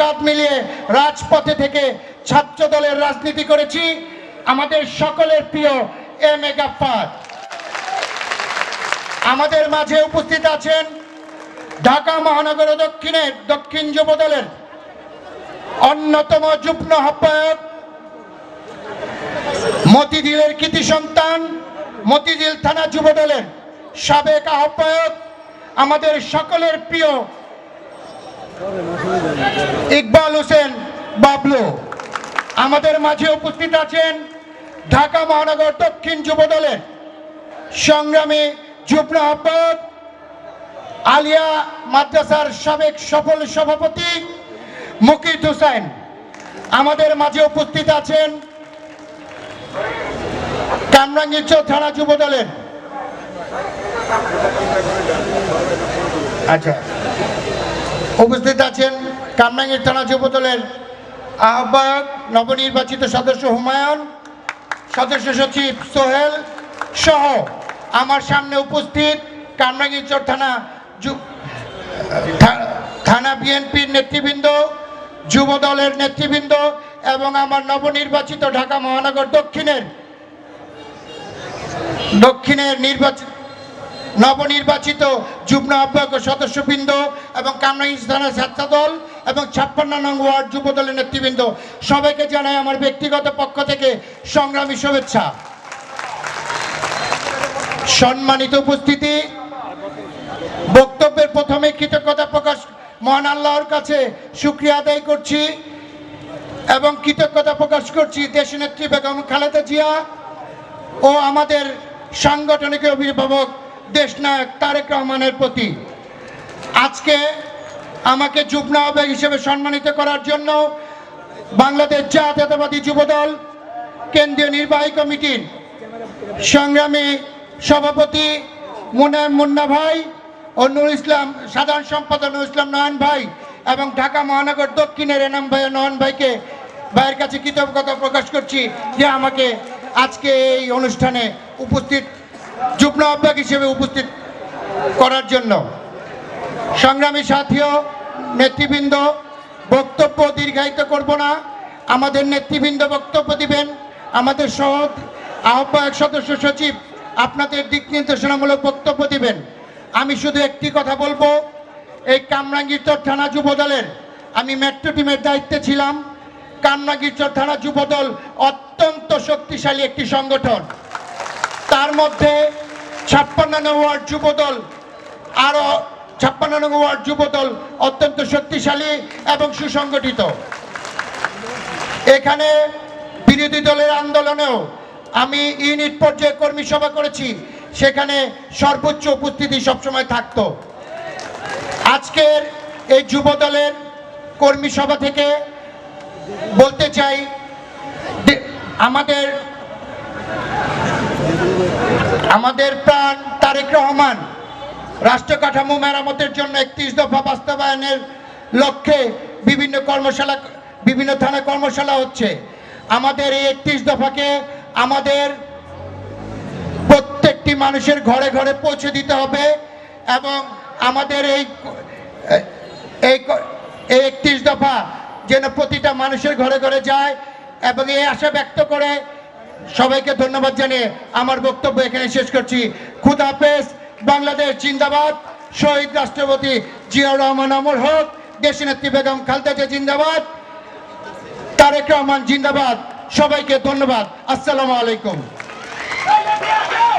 কাঁধ মিলিয়ে রাজপথে থেকে ছাত্র দলের রাজনীতি করেছি। আমাদের সকলের প্রিয় এম এ গাফফার। আমাদের মাঝে উপস্থিত আছেন ঢাকা মহানগর দক্ষিণের দক্ষিণ যুব দলের অন্যতম যুগ্ম আহ্বায়ক মতিঝিলের কৃতি সন্তান, মতিঝিল থানা যুব দলের সাবেক আহ্বায়ক, আমাদের সকলের প্রিয় ইকবাল হোসেন, বাবলু, আমাদের মাঝে উপস্থিত আছেন ঢাকা মহানগর দক্ষিণ যুব দলের সংগ্রামী যুগ্ম আহ্বায়ক আলিয়া মাদ্রাসার সাবেক সফল সভাপতি মুকিত হোসেন। আমাদের মাঝে উপস্থিত আছেন কামরাঙ্গীরচর থানা যুব দলের। আচ্ছা। উপস্থিত আছেন কামরাঙ্গীর থানা যুবদলের আহ্বায়ক নবনির্বাচিত সদস্য হুমায়ুন, সদস্য সচিব সোহেল সহ আমার সামনে উপস্থিত কামরাঙ্গীরচর থানা থানা বিএনপির নেতৃবৃন্দ, যুব দলের নেতৃবৃন্দ এবং আমার নবনির্বাচিত ঢাকা মহানগর দক্ষিণের দক্ষিণের নির্বাচিত নবনির্বাচিত যুগ্ম আহ্বায়ক সদস্যবৃন্দ এবং কামরাঙ্গীর থানার ছাত্র দল এবং ছাপ্পান্ন নং ওয়ার্ড যুব দলের নেতৃবৃন্দ, সবাইকে জানাই আমার ব্যক্তিগত পক্ষ থেকে সংগ্রামী শুভেচ্ছা। সম্মানিত উপস্থিতি, বক্তব্যের প্রথমে কৃতজ্ঞতা প্রকাশ মহান আল্লাহর কাছে শুক্রিয়া আদায় করছি এবং কৃতজ্ঞতা প্রকাশ করছি দেশনেত্রী বেগম খালেদা জিয়া ও আমাদের সাংগঠনিক অভিভাবক দেশনায়ক তারেক রহমানের প্রতি। আজকে আমাকে যুগ্ম আহ্বায়ক হিসেবে সম্মানিত করার জন্য বাংলাদেশ জাতীয়তাবাদী যুবদল কেন্দ্রীয় নির্বাহী কমিটির সংগ্রামী সভাপতি মুনায়ম মুন্না ভাই ও নুর ইসলাম, সাধারণ সম্পাদক নুর ইসলাম নয়ন ভাই এবং ঢাকা মহানগর দক্ষিণের এনাম ভাই নয়ন ভাইকে ভাইয়ের কাছে কৃতজ্ঞতা প্রকাশ করছি যে আমাকে আজকে এই অনুষ্ঠানে উপস্থিত যুগ্ম আহ্বায়ক হিসেবে উপস্থিত করার জন্য সংগ্রামী সাথীয়, নেতৃবৃন্দ, বক্তব্য দীর্ঘায়িত করব না। আমাদের নেতৃবৃন্দ বক্তব্য দিবেন। আমাদের সহ আহ্বায়ক সদস্য সচিব আপনাদের দিক নির্দেশনামূলক বক্তব্য দিবেন। আমি শুধু একটি কথা বলব, এই কামরাঙ্গীরচর থানা যুবদলের আমি মেট্রো টিমের দায়িত্বে ছিলাম। কামরাঙ্গীরচর থানা যুবদল অত্যন্ত শক্তিশালী একটি সংগঠন। তার মধ্যে ছাপ্পান্ন ওয়ার্ড যুব দল আরও ছাপ্পান্ন ওয়ার্ড যুব দল অত্যন্ত শক্তিশালী এবং সুসংগঠিত। এখানে বিরোধী দলের আন্দোলনেও আমি ইউনিট পর্যায়ে কর্মী সভা করেছি, সেখানে সর্বোচ্চ উপস্থিতি সবসময় থাকতো। আজকের এই যুব দলের কর্মী সভা থেকে বলতে চাই আমাদের আমাদের প্রাণ তারেক রহমান রাষ্ট্র কাঠামো মেরামতের জন্য একত্রিশ দফা বাস্তবায়নের লক্ষ্যে বিভিন্ন কর্মশালা, বিভিন্ন থানা কর্মশালা হচ্ছে। আমাদের এই একত্রিশ দফাকে আমাদের প্রত্যেকটি মানুষের ঘরে ঘরে পৌঁছে দিতে হবে এবং আমাদের এই এই একত্রিশ দফা যেন প্রতিটা মানুষের ঘরে ঘরে যায় এবং এই আশা ব্যক্ত করে সবাইকে ধন্যবাদ জানিয়ে আমার বক্তব্য এখানে শেষ করছি। খুদাফেজ বাংলাদেশ জিন্দাবাদ। শহীদ রাষ্ট্রপতি জিয়াউর রহমান অমর হক, দেশনেত্রী বেগম খালদা জিয়া জিন্দাবাদ। তারেক রহমান জিন্দাবাদ। সবাইকে ধন্যবাদ। আসসালামু আলাইকুম।